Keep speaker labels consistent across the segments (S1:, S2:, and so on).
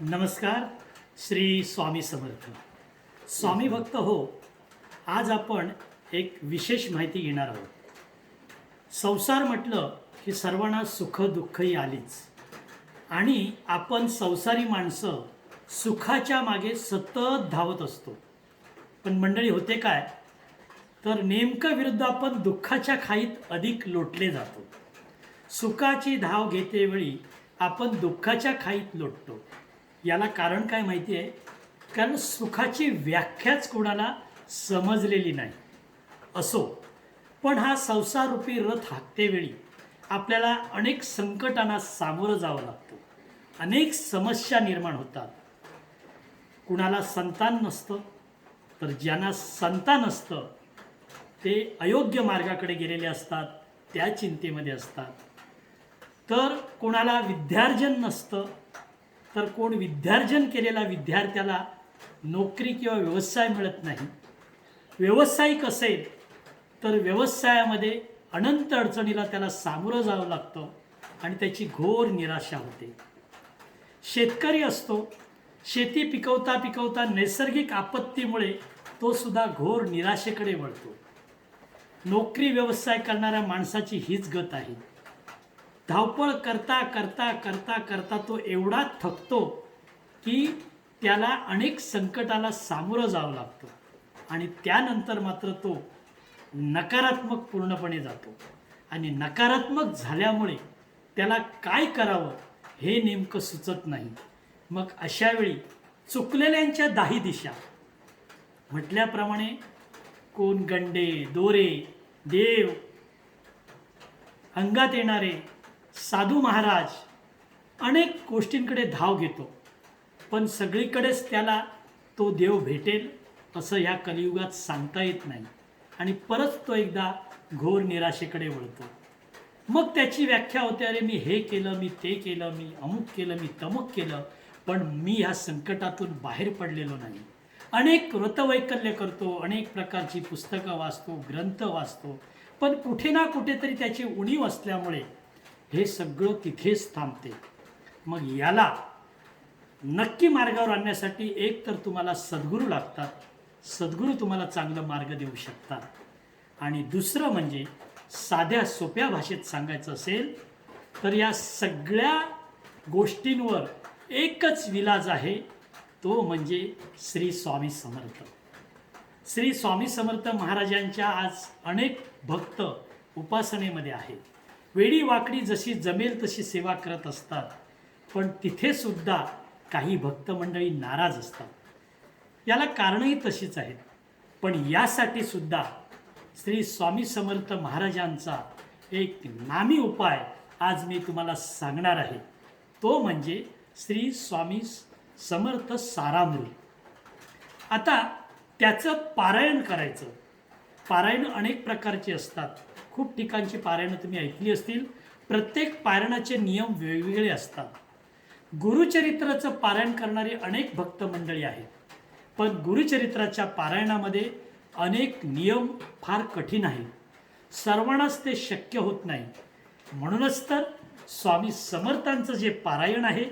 S1: नमस्कार श्री स्वामी समर्थ. स्वामी भक्त हो आज आपण एक विशेष माहिती घेणार आहोत. संसार म्हटलं की सर्वांना सुख दुःखही आलीच. आणि आपण संसारी माणसं सुखाच्या मागे सतत धावत असतो. पण मंडळी होते काय? तर नेमकं विरुद्ध आपण दुःखाच्या खाईत अधिक लोटले जातो. सुखाची धाव घेते वेळी आपण दुःखाच्या खाईत लोटतो. याला कारण काय माहिती आहे कारण सुखाची व्याख्याच कोणाला समजलेली नाही. असो. पण हा संसाररूपी रथ हाकतेवेळी आपल्याला अनेक संकटांना सामोरं जावं लागतं. अनेक समस्या निर्माण होतात. कुणाला संतान नसतं तर ज्यांना संतान असतं ते अयोग्य मार्गाकडे गेलेले असतात त्या चिंतेमध्ये असतात. तर कोणाला विद्यार्जन नसतं तर कोण विद्यार्जन केलेला विद्यार्थ्याला नोकरी किंवा व्यवसाय मिळत नाही. व्यावसायिक असेल तर व्यवसायामध्ये अनंत अडचणीला त्याला सामोरं जावं लागतं आणि त्याची घोर निराशा होते. शेतकरी असतो. शेती पिकवता पिकवता नैसर्गिक आपत्तीमुळे तो सुद्धा घोर निराशेकडे वळतो. नोकरी व्यवसाय करणाऱ्या माणसाची हीच गत आहे. धावपळ करता करता करता करता तो एवढा थकतो की त्याला अनेक संकटाला सामोरं जावं लागतं. आणि त्यानंतर मात्र तो नकारात्मक पूर्णपणे जातो. आणि नकारात्मक झाल्यामुळे त्याला काय करावं हे नेमकं सुचत नाही. मग अशावेळी चुकलेल्यांच्या दाही दिशा. म्हटल्याप्रमाणे कोण गंडे दोरे देव अंगात येणारे साधू महाराज अनेक गोष्टींकडे धाव घेतो पण सगळीकडेच त्याला तो देव भेटेल असं ह्या कलियुगात सांगता येत नाही. आणि परत तो एकदा घोर निराशेकडे वळतो. मग त्याची व्याख्या होते अरे मी हे केलं मी ते केलं मी अमुक केलं मी तमुक केलं पण मी ह्या संकटातून बाहेर पडलेलो नाही. अनेक व्रतवैकल्य करतो अनेक प्रकारची पुस्तकं वाचतो ग्रंथ वाचतो पण कुठे ना कुठेतरी त्याची उणीव असल्यामुळे हे सगळं तिथेच थांबते. मग याला नक्की मार्गावर आणण्यासाठी एक तर तुम्हाला सद्गुरू लागतात. सद्गुरू तुम्हाला चांगलं मार्ग देऊ शकतात. आणि दुसरं म्हणजे साध्या सोप्या भाषेत सांगायचं असेल तर या सगळ्या गोष्टींवर एकच विलाज आहे. तो म्हणजे श्री स्वामी समर्थ. श्री स्वामी समर्थ महाराजांच्या आज अनेक भक्त उपासनेमध्ये आहेत. वेडी वाकडी जशी जमेल तशी सेवा करत असतात. पण तिथे सुद्धा काही भक्त मंडळी नाराज असतात. याला कारणही तशीच आहेत. पण यासाठी सुद्धा श्री स्वामी समर्थ महाराजांचा एक नामी उपाय आज मी तुम्हाला सांगणार आहे. तो म्हणजे श्री स्वामी समर्थ सारामृत आता त्याचं पारायण करायचं. पारायण अनेक प्रकारची असतात. खूप ठिकाणची पारायणं तुम्ही ऐकली असतील. प्रत्येक पारायणाचे नियम वेगवेगळे असतात. गुरुचरित्राचं पारायण करणारी अनेक भक्त मंडळी आहेत. पण गुरुचरित्राच्या पारायणामध्ये अनेक नियम फार कठीण आहेत. सर्वांनाच ते शक्य होत नाही. म्हणूनच तर स्वामी समर्थांचं जे पारायण आहे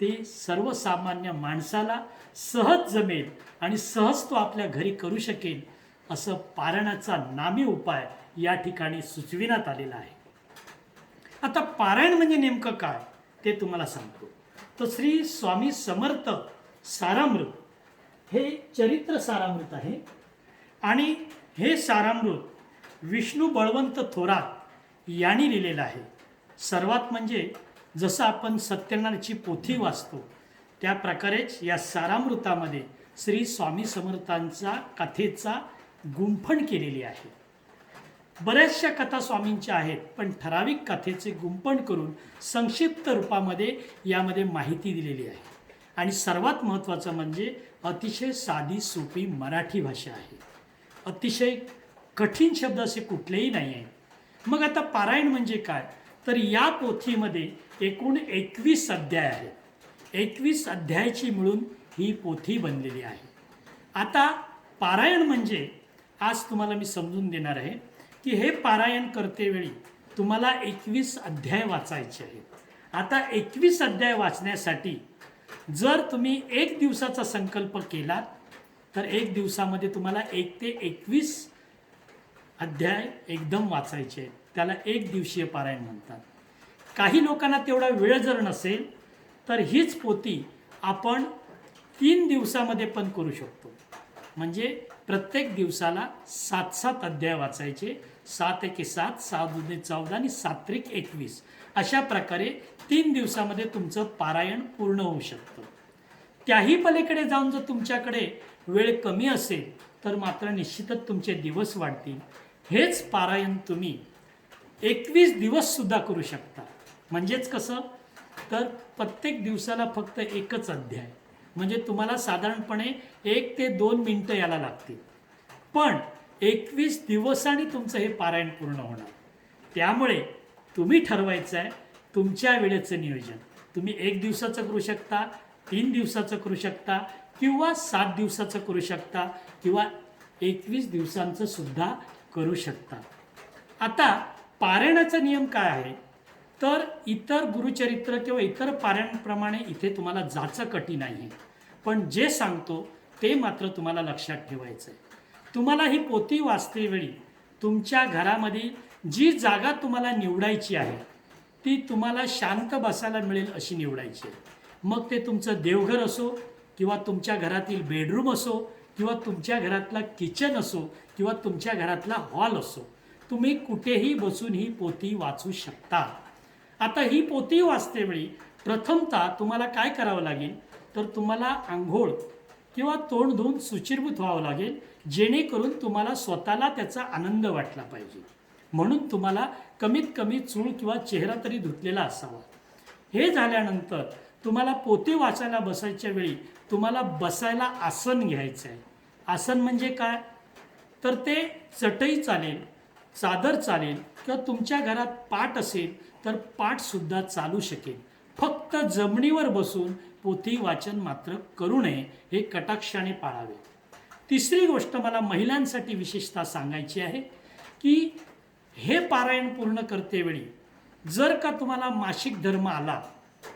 S1: ते सर्वसामान्य माणसाला सहज जमेल आणि सहज तो आपल्या घरी करू शकेल असं पारायणाचा नामी उपाय या ठिकाणी सुचविण्यात आलेलं आहे. आता पारायण म्हणजे नेमकं काय ते तुम्हाला सांगतो. तर श्री स्वामी समर्थ सारामृत हे चरित्र सारामृत आहे. आणि हे सारामृत विष्णू बळवंत थोरात यांनी लिहिलेलं आहे. सर्वात म्हणजे जसं आपण सत्यनारायणची पोथी वाचतो त्या प्रकारेच या सारामृतामध्ये श्री स्वामी समर्थांचा कथेचा गुंफण केलेली आहे. बऱ्याचशा कथा स्वामींच्या आहेत पण ठराविक कथेचे गुंपण करून संक्षिप्त रूपामध्ये यामध्ये माहिती दिलेली आहे. आणि सर्वात महत्त्वाचं म्हणजे अतिशय साधी सोपी मराठी भाषा आहे. अतिशय कठीण शब्द असे कुठलेही नाही आहेत. मग आता पारायण म्हणजे काय? तर या पोथीमध्ये एकूण एकवीस अध्याय आहेत. एकवीस अध्यायाची मिळून ही पोथी बनलेली आहे. आता पारायण म्हणजे आज तुम्हाला मी समजून देणार आहे की हे पारायण करतेवेळी तुम्हाला एकवीस अध्याय वाचायचे आहेत. आता एकवीस अध्याय वाचण्यासाठी जर तुम्ही एक दिवसाचा संकल्प केलात तर एक दिवसामध्ये तुम्हाला एक ते एकवीस अध्याय एकदम वाचायचे आहेत. त्याला एक दिवसीय पारायण म्हणतात. काही लोकांना तेवढा वेळ जर नसेल तर हीच पोती आपण तीन दिवसामध्ये पण करू शकतो. म्हणजे प्रत्येक दिवसाला सात सात अध्याय वाचायचे. सात एके सात सात दुने चौदा आणि सात्रिक एकवीस. अशा प्रकारे तीन दिवसामध्ये तुमचं पारायण पूर्ण होऊ शकतं. त्याही पलीकडे जाऊन जर तुमच्याकडे वेळ कमी असेल तर मात्र निश्चितच तुमचे दिवस वाढतील. हेच पारायण तुम्ही एकवीस दिवससुद्धा करू शकता. म्हणजेच कसं? तर प्रत्येक दिवसाला फक्त एकच अध्याय. म्हणजे तुम्हाला साधारणपणे एक ते दोन मिनटं याला लागतील. पण एकवीस दिवसांनी तुमचं हे पारायण पूर्ण होणार. त्यामुळे तुम्ही ठरवायचं आहे तुमच्या वेळेचं नियोजन. तुम्ही एक दिवसाचं करू शकता तीन दिवसाचं करू शकता किंवा सात दिवसाचं करू शकता किंवा एकवीस दिवसांचं सुद्धा करू शकता. आता पारायणाचा नियम काय आहे? तर इतर गुरुचरित्र किंवा इतर पारायणप्रमाणे इथे तुम्हाला जाचं कठीण नाही आहे. पण जे सांगतो ते मात्र तुम्हाला लक्षात ठेवायचं आहे तुम्हाला ही पोती वाचतेवेळी तुमच्या घरामध्ये जी जागा तुम्हाला निवडायची आहे ती तुम्हाला शांत बसायला मिळेल अशी निवडायची आहे. मग ते तुमचं देवघर असो किंवा तुमच्या घरातील बेडरूम असो किंवा तुमच्या घरातला किचन असो किंवा तुमच्या घरातला हॉल असो तुम्ही कुठेही बसून ही पोती वाचू शकता. आता ही पोती वाचतेवेळी प्रथमतः तुम्हाला काय करावं लागेल? तर तुम्हाला आंघोळ किंवा तोंड धुवून सुचिरभूत व्हावं लागेल जेणेकरून तुम्हाला स्वतःला त्याचा आनंद वाटला पाहिजे. म्हणून तुम्हाला कमीत कमी चूळ किंवा चेहरा तरी धुतलेला असावा. हे झाल्यानंतर तुम्हाला पोते वाचायला बसायच्या वेळी तुम्हाला बसायला आसन घ्यायचं आहे आसन म्हणजे काय? तर ते चटई चालेल चादर चालेल किंवा तुमच्या घरात पाट असेल तर पाटसुद्धा चालू शकेल. फक्त जमिनीवर बसून पोथी वाचन मात्र करू नये हे कटाक्षाने पाळावे. तिसरी गोष्ट मला महिलांसाठी विशेषतः सांगायची आहे की हे पारायण पूर्ण करतेवेळी जर का तुम्हाला मासिक धर्म आला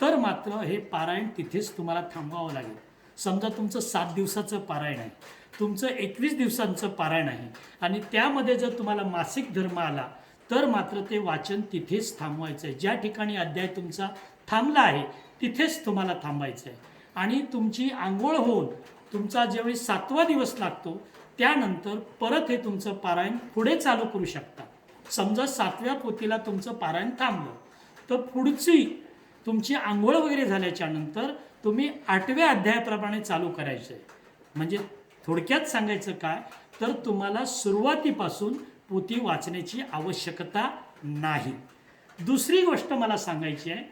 S1: तर मात्र हे पारायण तिथेच तुम्हाला थांबवावं लागेल. समजा तुमचं सात दिवसाचं पारायण आहे तुमचं एकवीस दिवसांचं पारायण आहे आणि त्यामध्ये जर तुम्हाला मासिक धर्म आला तर मात्र ते वाचन तिथेच थांबवायचं आहे. ज्या ठिकाणी अध्याय तुमचा थांबला आहे तिथेच तुम्हाला थांबायचं आहे आणि तुमची आंघोळ होऊन तुमचा ज्यावेळी सातवा दिवस लागतो त्यानंतर परत हे तुमचं पारायण पुढे चालू करू शकता. समजा सातव्या पोतीला तुमचं पारायण थांबलं तर पुढची तुमची आंघोळ वगैरे झाल्याच्यानंतर तुम्ही आठव्या अध्यायाप्रमाणे चालू करायचं आहे म्हणजे थोडक्यात सांगायचं काय तर तुम्हाला सुरुवातीपासून पोती वाचण्याची आवश्यकता नाही. दुसरी गोष्ट मला सांगायची आहे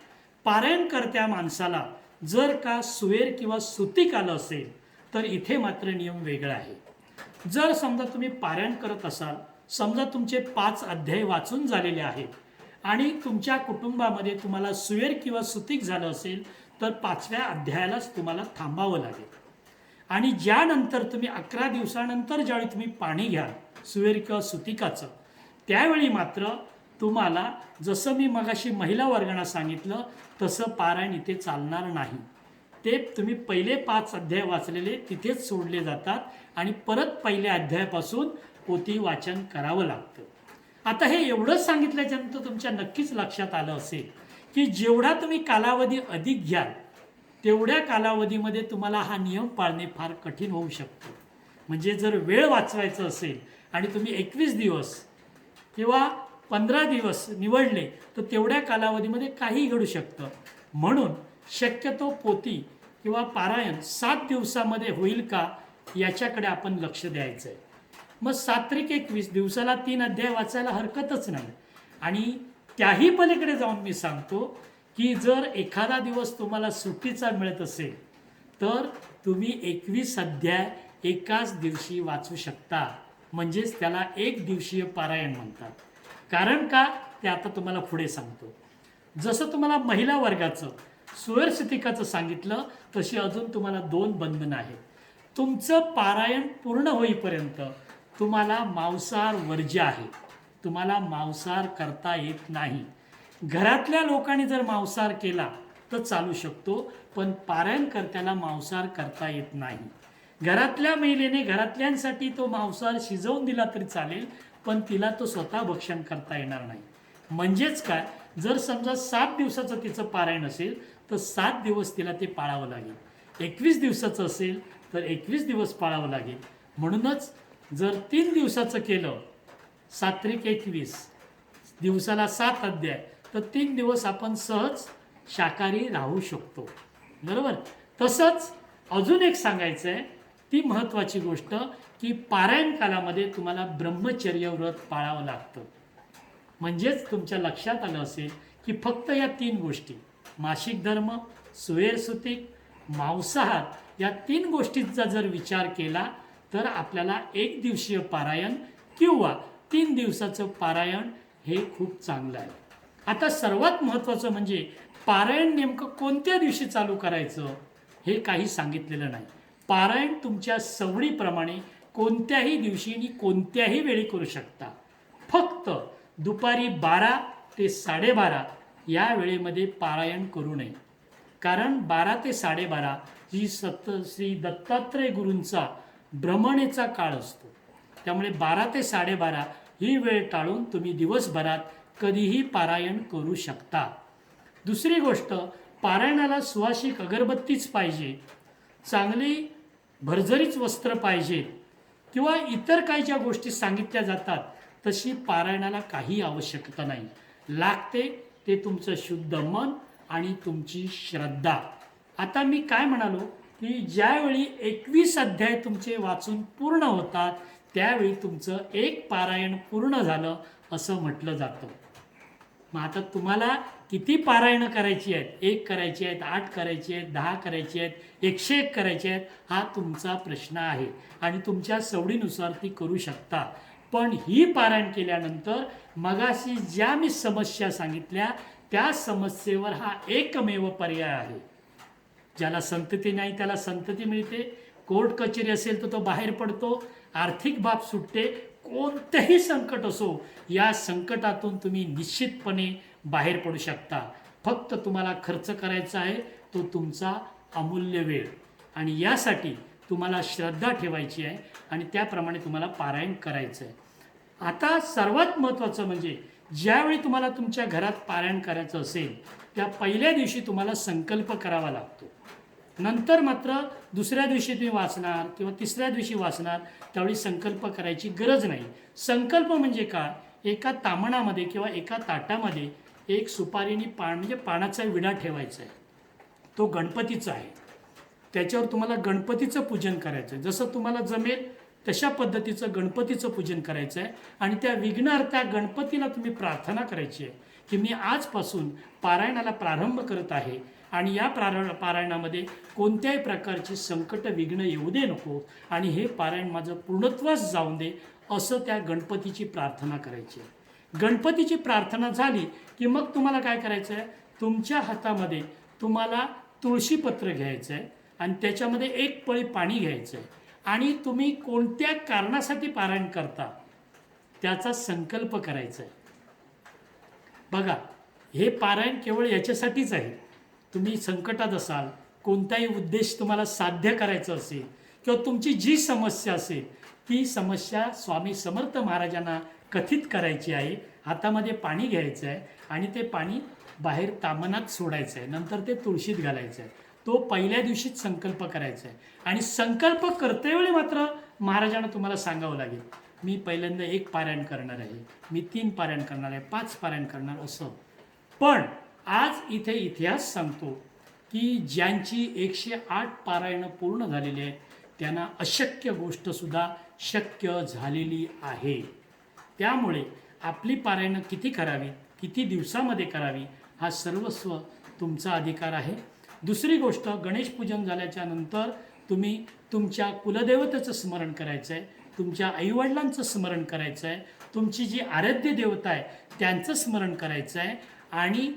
S1: पारायणकर्त्या माणसाला जर का सुवेर किंवा सुतीक आलं असेल तर इथे मात्र नियम वेगळा आहे. जर समजा तुम्ही पारायण करत असाल समजा तुमचे पाच अध्याय वाचून झालेले आहेत आणि तुमच्या कुटुंबामध्ये तुम्हाला सुवेर किंवा सुतीक झालं असेल तर पाचव्या अध्यायालाच तुम्हाला थांबावं लागेल. आणि ज्यानंतर तुम्ही अकरा दिवसानंतर ज्यावेळी तुम्ही पाणी घ्याल सुवेर किंवा सुतिकाचं त्यावेळी मात्र तुम्हाला जसं मी मगाशी महिला वर्गांना सांगितलं तसं पारायण इथे चालणार नाही. ते तुम्ही पहिले पाच अध्याय वाचलेले तिथेच सोडले जातात आणि परत पहिल्या अध्यायापासून पोती वाचन करावं लागतं. आता हे एवढंच सांगितल्याच्यानंतर तुमच्या नक्कीच लक्षात आलं असेल की जेवढा तुम्ही कालावधी अधिक घ्याल तेवढ्या कालावधीमध्ये तुम्हाला हा नियम पाळणे फार कठीण होऊ शकतं. म्हणजे जर वेळ वाचवायचं असेल आणि तुम्ही एकवीस दिवस किंवा पंधरा दिवस निवडले तर तेवढ्या कालावधीमध्ये काही घडू शकतं. म्हणून शक्यतो पोती किंवा पारायण सात दिवसामध्ये होईल का याच्याकडे आपण लक्ष द्यायचं आहे मग सात्रिक एकवीस दिवसाला तीन अध्याय वाचायला हरकतच नाही. आणि त्याही पलीकडे जाऊन मी सांगतो की जर एखादा दिवस तुम्हाला सुट्टीचा मिळत असेल तर तुम्ही एकवीस अध्याय एकाच दिवशी वाचू शकता. म्हणजेच त्याला एक दिवसीय पारायण म्हणतात. कारण का? ते आता तुम्हाला पुढे सांगतो. जसं तुम्हाला महिला वर्गाचं सुवर्सितिकाचं सांगितलं तशी अजून तुम्हाला दोन बंधनं आहेत. तुमचं पारायण पूर्ण होईपर्यंत तुम्हाला मांसाहार वर्ज्य आहे. तुम्हाला मांसाहार करता येत नाही. घरातल्या लोकांनी जर मांसाहार केला तर चालू शकतो पण पारायणकर्त्याला मांसाहार करता येत नाही. घरातल्या महिलेने घरातल्यांसाठी तो मांसाहार शिजवून दिला तरी चालेल पण तिला तो स्वतः भक्षण करता येणार नाही. म्हणजेच काय? जर समजा सात दिवसाचं तिचं पारायण असेल तर सात दिवस तिला ते पाळावं लागेल. एकवीस दिवसाचं असेल तर एकवीस दिवस पाळावं लागेल. म्हणूनच जर तीन दिवसाचं केलं सात्रिक एकवीस दिवसाला सात अध्याय तर तीन दिवस आपण सहज शाकाहारी राहू शकतो. बरोबर? तसंच अजून एक सांगायचं आहे ती महत्त्वाची गोष्ट की पारायण कालामध्ये तुम्हाला ब्रह्मचर्य व्रत पाळावं लागतं. म्हणजेच तुमच्या लक्षात आलं असेल की फक्त या तीन गोष्टी मासिक धर्म सुवेरसुतिक मांसाहार या तीन गोष्टींचा जर विचार केला तर आपल्याला एक दिवसीय पारायण किंवा तीन दिवसाचं पारायण हे खूप चांगलं आहे. आता सर्वात महत्त्वाचं म्हणजे पारायण नेमकं कोणत्या दिवशी चालू करायचं हे काही सांगितलेलं नाही. पारायण तुमच्या सवडीप्रमाणे कोणत्याही दिवशी आणि कोणत्याही वेळी करू शकता. फक्त दुपारी बारा ते साडेबारा या वेळेमध्ये पारायण करू नये. कारण बारा ते साडेबारा ही सत श्री दत्तात्रय गुरूंचा भ्रमणेचा काळ असतो. त्यामुळे बारा ते साडेबारा ही वेळ टाळून तुम्ही दिवसभरात कधीही पारायण करू शकता. दुसरी गोष्ट पारायणाला सुवासिक अगरबत्तीच पाहिजे. चांगली भरझरीच वस्त्र पाहिजेत किंवा इतर काही ज्या गोष्टी सांगितल्या जातात तशी पारायणाला काही आवश्यकता नाही. लागते ते तुमचं शुद्ध मन आणि तुमची श्रद्धा. आता मी काय म्हणालो की ज्यावेळी एकवीस अध्याय तुमचे वाचून पूर्ण होतात त्यावेळी तुमचं एक पारायण पूर्ण झालं असं म्हटलं जातं. मग आता तुम्हाला किती पारायणं करायची आहेत? एक करायची आहेत आठ करायची आहेत दहा करायची आहेत एकशे एक करायची आहेत हा तुमचा प्रश्न आहे. आणि तुमच्या सवडीनुसार ती करू शकता. पण ही पारायण केल्यानंतर मगाशी ज्या मी समस्या सांगितल्या त्या समस्येवर हा एकमेव पर्याय आहे. ज्याला संतती नाही त्याला संतती मिळते. कोर्ट कचेरी असेल तर तो बाहेर पडतो. आर्थिक बाब सुटते. कोणतेही संकट असो या संकटातून तुम्ही निश्चितपणे बाहेर पडू शकता. फक्त तुम्हाला खर्च करायचा आहे तो तुमचा अमूल्य वेळ. आणि यासाठी तुम्हाला श्रद्धा ठेवायची आहे आणि त्याप्रमाणे तुम्हाला पारायण करायचं आहे आता सर्वात महत्त्वाचं म्हणजे ज्यावेळी तुम्हाला तुमच्या घरात पारायण करायचं असेल त्या पहिल्या दिवशी तुम्हाला संकल्प करावा लागतो. नंतर मात्र दुसऱ्या दिवशी तुम्ही वाचणार किंवा तिसऱ्या दिवशी वाचणार त्यावेळी संकल्प करायची गरज नाही. संकल्प म्हणजे काय? एका तामणामध्ये किंवा एका ताटामध्ये एक सुपारीनी पान म्हणजे पानाचा विडा ठेवायचा आहे. तो गणपतीचा आहे. त्याच्यावर तुम्हाला गणपतीचं पूजन करायचं आहे जसं तुम्हाला जमेल तशा पद्धतीचं गणपतीचं पूजन करायचं आहे आणि त्या विघ्नार्थ्या गणपतीला तुम्ही प्रार्थना करायची आहे की मी आजपासून पारायणाला प्रारंभ करत आहे. आणि या प्रार पारायणामध्ये कोणत्याही प्रकारची संकट विघ्न येऊ दे नको. आणि हे पारायण माझं पूर्णत्वास जाऊन दे असं त्या गणपतीची प्रार्थना करायची आहे. गणपतीची प्रार्थना झाली की मग तुम्हाला काय करायचं आहे तुमच्या हातामध्ये तुम्हाला तुळशीपत्र घ्यायचं आहे आणि त्याच्यामध्ये एक पळी पाणी घ्यायचं आहे आणि तुम्ही कोणत्या कारणासाठी पारायण करता त्याचा संकल्प करायचा आहे बघा हे पारायण केवळ याच्यासाठीच आहे. तुम्ही संकटात असाल कोणताही उद्देश तुम्हाला साध्य करायचा असेल किंवा तुमची जी समस्या असेल ती समस्या स्वामी समर्थ महाराजांना कथित करायची आहे हातामध्ये पाणी घ्यायचं आहे आणि ते पाणी बाहेर तामनात सोडायचं आहे नंतर ते तुळशीत घालायचं आहे तो पहिल्या दिवशीच संकल्प करायचा आहे आणि संकल्प करतेवेळी मात्र महाराजांना तुम्हाला सांगावं लागेल मी पहिल्यांदा एक पारायण करणार आहे. मी तीन पारायण करणार आहे. पाच पारायण करणार असं. पण आज इथे इतिहास सांगतो की ज्यांची एकशे आठ पारायणं पूर्ण झालेली आहेत त्यांना अशक्य गोष्टसुद्धा शक्य झालेली आहे. त्यामुळे आपली पारायणं किती करावी किती दिवसामध्ये करावी हा सर्वस्व तुमचा अधिकार आहे. दुसरी गोष्ट गणेश पूजन झाल्याच्यानंतर तुम्ही तुमच्या कुलदेवतेचं स्मरण करायचं आहे तुमच्या आईवडिलांचं स्मरण करायचं आहे तुमची जी आराध्य देवता आहे त्यांचं स्मरण करायचं आहे आणि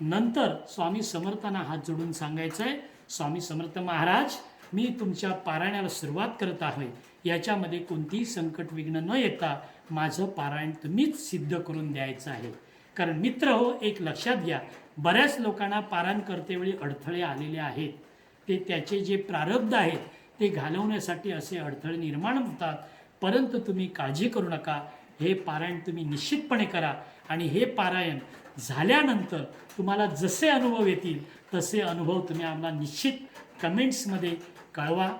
S1: नंतर स्वामी समर्थांना हात जोडून सांगायचं आहे स्वामी समर्थ महाराज मी तुमच्या पारायणाला सुरुवात करत आहे. याच्यामध्ये कोणतीही संकट विघ्न न येता माझं पारायण तुम्हीच सिद्ध करून द्यायचं आहे. कारण मित्र हो एक लक्षात घ्या बऱ्याच लोकांना पारायण करतेवेळी अडथळे आलेले आहेत. ते त्याचे जे प्रारब्ध आहेत ते घालवण्यासाठी असे अडथळे निर्माण होतात. परंतु तुम्ही काळजी करू नका. हे पारायण तुम्ही निश्चितपणे करा आणि हे पारायण झाल्यानंतर तुम्हाला जसे अनुभव येतील तसे अनुभव तुम्ही आम्हाला निश्चित कमेंट्समध्ये कळवा.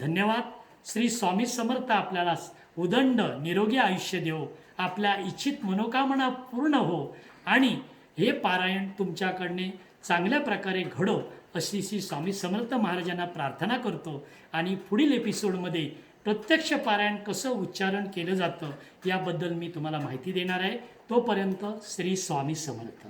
S1: धन्यवाद. श्री स्वामी समर्थ आपल्याला उदंड निरोगी आयुष्य देऊ आपल्या इच्छित मनोकामना पूर्ण हो. आणि हे पारायण तुमच्याकडने चांगल्या प्रकारे घडो अशी श्री स्वामी समर्थ महाराजांना प्रार्थना करतो. आणि पुढील एपिसोडमध्ये प्रत्यक्ष पारायण कसं उच्चारण केलं जातं याबद्दल मी तुम्हाला माहिती देणार आहे. तोपर्यंत श्री स्वामी समर्थ.